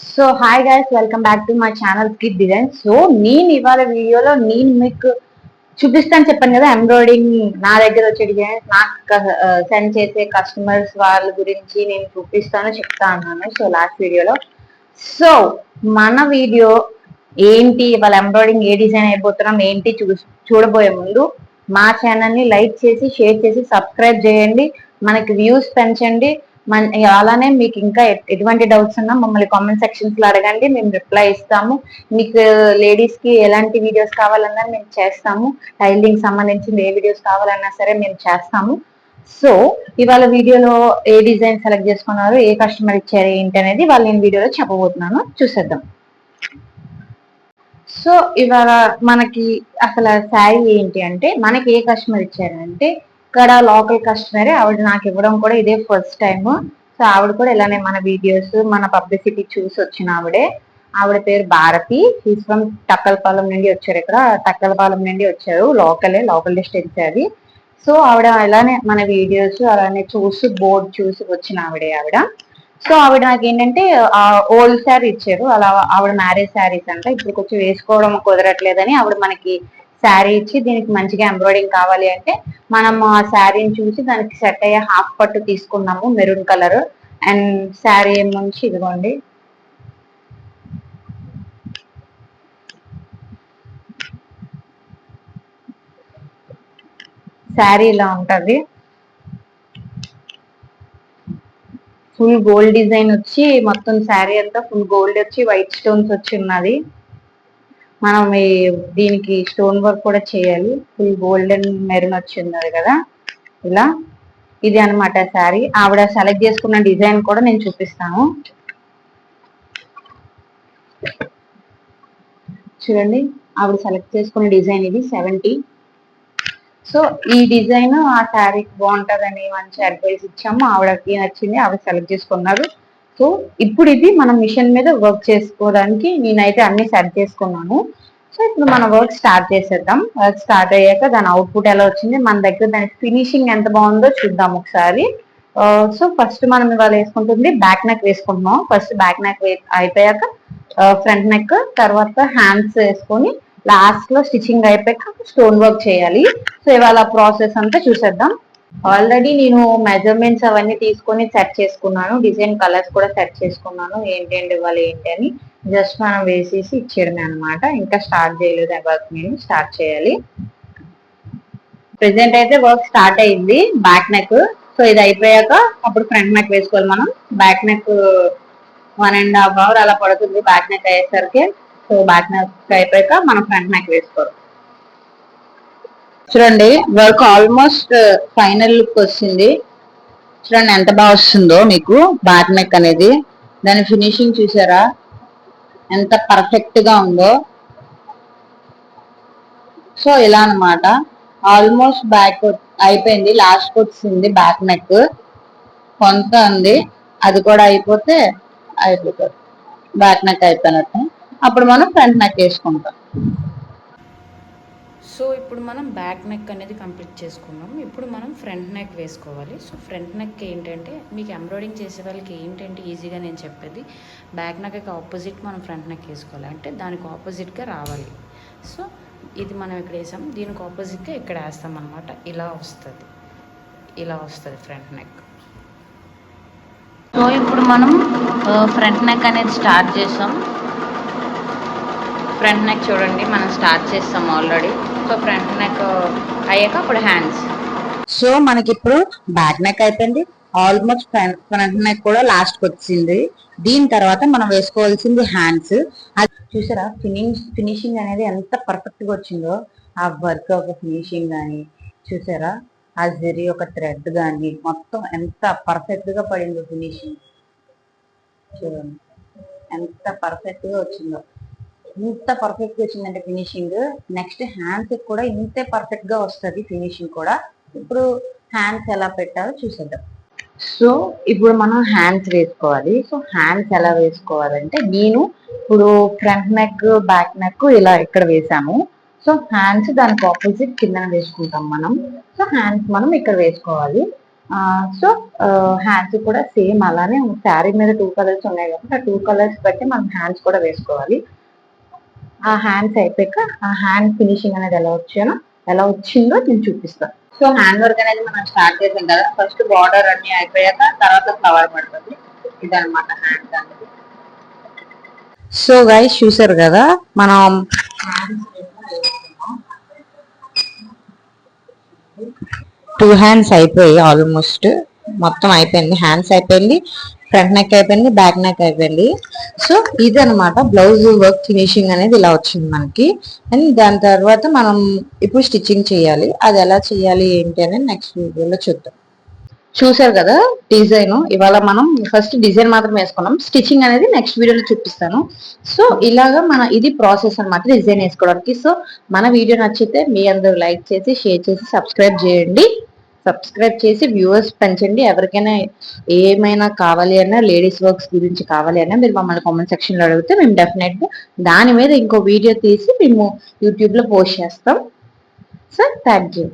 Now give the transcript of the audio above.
So hi guys welcome back to my channel kid design so నేను ఇవాళ వీడియోలో నేను మీకు చూపిస్తాను చెప్పాను కదా ఎంబ్రాయిడింగ్ నా దగ్గర వచ్చే డిజైన్స్ నాకు సెండ్ చేసే కస్టమర్స్ వాళ్ళ గురించి నేను చూపిస్తాను చెప్తా అన్నాను. సో లాస్ట్ వీడియోలో. సో మన వీడియో ఏంటి వాళ్ళ ఎంబ్రాయిడింగ్ ఏ డిజైన్ అయిపోతున్నాం ఏంటి చూ చూడబోయే ముందు మా ఛానల్ని లైక్ చేసి షేర్ చేసి సబ్స్క్రైబ్ చేయండి. మనకి వ్యూస్ పెంచండి. మన అలానే మీకు ఇంకా ఎటువంటి డౌట్స్ ఉన్నా మమ్మల్ని కామెంట్ సెక్షన్స్లో అడగండి మేము రిప్లై ఇస్తాము. మీకు లేడీస్కి ఎలాంటి వీడియోస్ కావాలన్నా మేము చేస్తాము. టైలింగ్ సంబంధించిన ఏ వీడియోస్ కావాలన్నా సరే మేము చేస్తాము. సో ఇవాళ వీడియోలో ఏ డిజైన్ సెలెక్ట్ చేసుకున్నారు ఏ కస్టమర్ ఇచ్చారు ఏంటి అనేది వాళ్ళు నేను వీడియోలో చెప్పబోతున్నాను. చూసేద్దాం. సో ఇవాళ మనకి అసలు శారీ ఏంటి అంటే మనకి ఏ కస్టమర్ ఇచ్చారంటే ఇక్కడ లోకల్ కస్టమరే ఆవిడ నాకు ఇవ్వడం కూడా ఇదే ఫస్ట్ టైం సో ఆవిడ కూడా ఇలానే మన వీడియోస్ మన పబ్లిసిటీ చూసి వచ్చిన ఆవిడే. ఆవిడ పేరు భారతి. ఫ్రమ్ టక్కలపాలెం నుండి వచ్చారు ఇక్కడ. టక్కలపాలెం నుండి వచ్చారు. లోకలే లోకల్ డిస్టెన్స్ అది. సో ఆవిడ ఇలానే మన వీడియోస్ అలానే చూసి బోర్డ్ చూసి వచ్చిన ఆవిడే ఆవిడ. సో ఆవిడ నాకు ఏంటంటే ఓల్డ్ శారీ ఇచ్చారు. అలా ఆవిడ మ్యారేజ్ శారీస్ అంట. ఇప్పుడు కొంచెం వేసుకోవడం కుదరట్లేదని ఆవిడ మనకి శారీ ఇచ్చి దీనికి మంచిగా ఎంబ్రాయిడింగ్ కావాలి అంటే మనం ఆ శారీని చూసి దానికి సెట్ అయ్యే హాఫ్ పట్టు తీసుకున్నాము మెరూన్ కలర్ అండ్ శారీ నుంచి ఇదిగోండి. శారీ ఇలా ఉంటుంది. ఫుల్ గోల్డ్ డిజైన్ వచ్చి మొత్తం శారీ అంతా ఫుల్ గోల్డ్ వచ్చి వైట్ స్టోన్స్ వచ్చి ఉన్నది. మనం ఈ దీనికి స్టోన్ వర్క్ కూడా చేయాలి. ఫుల్ గోల్డెన్ మెరూన్ వచ్చి ఉన్నది కదా. ఇలా. ఇది అన్నమాట శారీ. ఆవిడ సెలెక్ట్ చేసుకున్న డిజైన్ కూడా నేను చూపిస్తాను. చూడండి. ఆవిడ సెలెక్ట్ చేసుకున్న డిజైన్ ఇది సెవెంటీ సో ఈ డిజైన్ ఆ శారీకి బాగుంటుందని మంచి అడ్వైస్ ఇచ్చాము. ఆవిడకి నచ్చింది ఆవిడ సెలెక్ట్ చేసుకున్నారు. సో ఇప్పుడు ఇది మనం మిషన్ మీద వర్క్ చేసుకోవడానికి నేనైతే అన్ని సెట్ చేసుకున్నాను. సో ఇప్పుడు మన వర్క్ స్టార్ట్ చేసేద్దాం. వర్క్ స్టార్ట్ అయ్యాక దాని అవుట్పుట్ ఎలా వచ్చింది? మన దగ్గర దాని ఫినిషింగ్ ఎంత బాగుందో చూద్దాం ఒకసారి. Uh, సో ఫస్ట్ మనం ఇవాళ వేసుకుంటుంది బ్యాక్ నెక్ వేసుకుంటున్నాం. ఫస్ట్ బ్యాక్ నెక్ అయిపోయాక uh, ఫ్రంట్ నెక్ తర్వాత హ్యాండ్స్ వేసుకొని లాస్ట్లో స్టిచ్చింగ్ అయిపోయాక స్టోన్ వర్క్ చేయాలి. సో ఇవాళ ప్రాసెస్ అంతా చూసేద్దాం. ఆల్రెడీ నేను మెజర్మెంట్స్ అవన్నీ తీసుకొని సెట్ చేసుకున్నాను. డిజైన్ కలర్స్ కూడా సెట్ చేసుకున్నాను. ఏంటి ఇవ్వాలి ఏంటి అని జస్ట్ మనం వేసేసి ఇచ్చేయడమే అనమాట ఇంకా స్టార్ట్ చేయలేదు వర్క్ నేను. స్టార్ట్ చేయాలి. ప్రెసెంట్ అయితే వర్క్ స్టార్ట్ అయింది. Back neck. సో ఇది అయిపోయాక అప్పుడు ఫ్రంట్ నెక్ వేసుకోవాలి మనం. Back neck one and half hour అలా పడుతుంది బ్యాక్ నెక్ అయ్యేసరికి. సో బ్యాక్ నెక్ అయిపోయాక మనం ఫ్రంట్ నెక్ వేసుకోవాలి. చూడండి వర్క్ ఆల్మోస్ట్ ఫైనల్ లుక్ వచ్చింది. చూడండి ఎంత బాగా వస్తుందో మీకు. బ్యాక్ నెక్ అనేది. దాని ఫినిషింగ్ చూసారా? ఎంత పర్ఫెక్ట్గా ఉందో. సో ఇలా అన్నమాట. ఆల్మోస్ట్ బ్యాక్ అయిపోయింది. లాస్ట్ వచ్చింది బ్యాక్ నెక్ కొంత ఉంది. అది కూడా అయిపోతే అయిపోతుంది. బ్యాక్ నెక్ అయిపోయినట్టు. అప్పుడు మనం ఫ్రంట్ నెక్ వేసుకుంటాం. సో ఇప్పుడు మనం బ్యాక్ నెక్ అనేది కంప్లీట్ చేసుకున్నాం. ఇప్పుడు మనం ఫ్రంట్ నెక్ వేసుకోవాలి. సో ఫ్రంట్ నెక్ ఏంటంటే మీకు ఎంబ్రాయిడింగ్ చేసే వాళ్ళకి ఏంటంటే ఈజీగా నేను చెప్పేది బ్యాక్ నెక్కి ఆపోజిట్ మనం ఫ్రంట్ నెక్ వేసుకోవాలి. అంటే దానికి ఆపోజిట్గా రావాలి. సో ఇది మనం ఇక్కడ వేసాం. దీనికి ఆపోజిట్గా ఇక్కడ వేస్తాం అనమాట ఇలా వస్తుంది. ఇలా వస్తుంది ఫ్రంట్ నెక్. సో ఇప్పుడు మనం ఫ్రంట్ నెక్ అనేది స్టార్ట్ చేసాం. ఫ్రంట్ నెక్ చూడండి మనం స్టార్ట్ చేస్తాం ఆల్రెడీ. సో ఫ్రంట్ నెక్ అయ్యాక అప్పుడు హ్యాండ్స్ సో మనకి ఇప్పుడు బ్యాక్ నెక్ అయిపోయింది ఆల్మోస్ట్ ఫ్రంట్ నెక్ కూడా లాస్ట్ వచ్చింది. దీని తర్వాత మనం వేసుకోవాల్సింది హ్యాండ్స్ అది చూసారా? ఫినిష్ ఫినిషింగ్ అనేది ఎంత పర్ఫెక్ట్గా వచ్చిందో. ఆ వర్క్ ఒక ఫినిషింగ్ కానీ చూసారా? ఆ జరి ఒక థ్రెడ్ కానీ మొత్తం ఎంత పర్ఫెక్ట్గా పడిందో ఫినిషింగ్ చూడండి. ఎంత పర్ఫెక్ట్గా వచ్చిందో. ఇంత పర్ఫెక్ట్గా వచ్చిందంటే ఫినిషింగ్ నెక్స్ట్ హ్యాండ్స్ కూడా ఇంతే పర్ఫెక్ట్గా వస్తుంది ఫినిషింగ్ కూడా. ఇప్పుడు హ్యాండ్స్ ఎలా పెట్టాలో చూసేద్దాం. సో ఇప్పుడు మనం హ్యాండ్స్ వేసుకోవాలి. సో హ్యాండ్స్ ఎలా వేసుకోవాలంటే నేను ఇప్పుడు ఫ్రంట్ నెక్ బ్యాక్ నెక్ ఇలా ఇక్కడ వేసాము సో హ్యాండ్స్ దానికి ఆపోజిట్ కింద వేసుకుంటాం మనం. సో హ్యాండ్స్ మనం ఇక్కడ వేసుకోవాలి. సో హ్యాండ్స్ కూడా సేమ్ అలానే శారీ మీద టూ కలర్స్ ఉన్నాయి కాబట్టి ఆ టూ కలర్స్ బట్టి మనం హ్యాండ్స్ కూడా వేసుకోవాలి. ఆ హ్యాండ్స్ అయిపోయాక ఆ హ్యాండ్ ఫినిషింగ్ అనేది ఎలా వచ్చానో ఎలా వచ్చిందో నేను చూపిస్తాను సో హ్యాండ్ వర్క్ అనేది మనం స్టార్ట్ చేసాం కదా ఫస్ట్ బార్డర్ అన్ని అయిపోయాక తర్వాత ఫ్లవర్ పడుతుంది. ఇదన్నమాట హ్యాండ్స్ అనేది. సో గైస్ చూసారు కదా మనం టూ హ్యాండ్స్ అయిపోయి ఆల్మోస్ట్ మొత్తం అయిపోయింది. హ్యాండ్స్ అయిపోయింది. ఫ్రంట్ నెక్ అయిపోయింది బ్యాక్ నెక్ అయిపోయింది. సో ఇది అనమాట బ్లౌజ్ వర్క్ ఫినిషింగ్ అనేది ఇలా వచ్చింది మనకి. అండ్ దాని తర్వాత మనం ఇప్పుడు స్టిచ్చింగ్ చేయాలి. అది ఎలా చేయాలి ఏంటి అనేది నెక్స్ట్ వీడియోలో చూద్దాం. చూసారు కదా డిజైన్ ఇవాళ మనం ఫస్ట్ డిజైన్ మాత్రం వేసుకున్నాం. స్టిచ్చింగ్ అనేది నెక్స్ట్ వీడియోలో చూపిస్తాను. సో ఇలాగా మన ఇది ప్రాసెస్ అనమాట డిజైన్ వేసుకోవడానికి. సో మన వీడియో నచ్చితే మీ అందరూ లైక్ చేసి షేర్ చేసి సబ్స్క్రైబ్ చేయండి. సబ్స్క్రైబ్ చేసి వ్యూవర్స్ పెంచండి. ఎవరికైనా ఏమైనా కావాలి అన్నా లేడీస్ వర్క్స్ గురించి కావాలి అన్నా మీరు మమ్మల్ని కామెంట్ సెక్షన్లో అడిగితే మేము డెఫినెట్గా దాని మీద ఇంకో వీడియో తీసి మేము యూట్యూబ్లో పోస్ట్ చేస్తాం. Sir thank you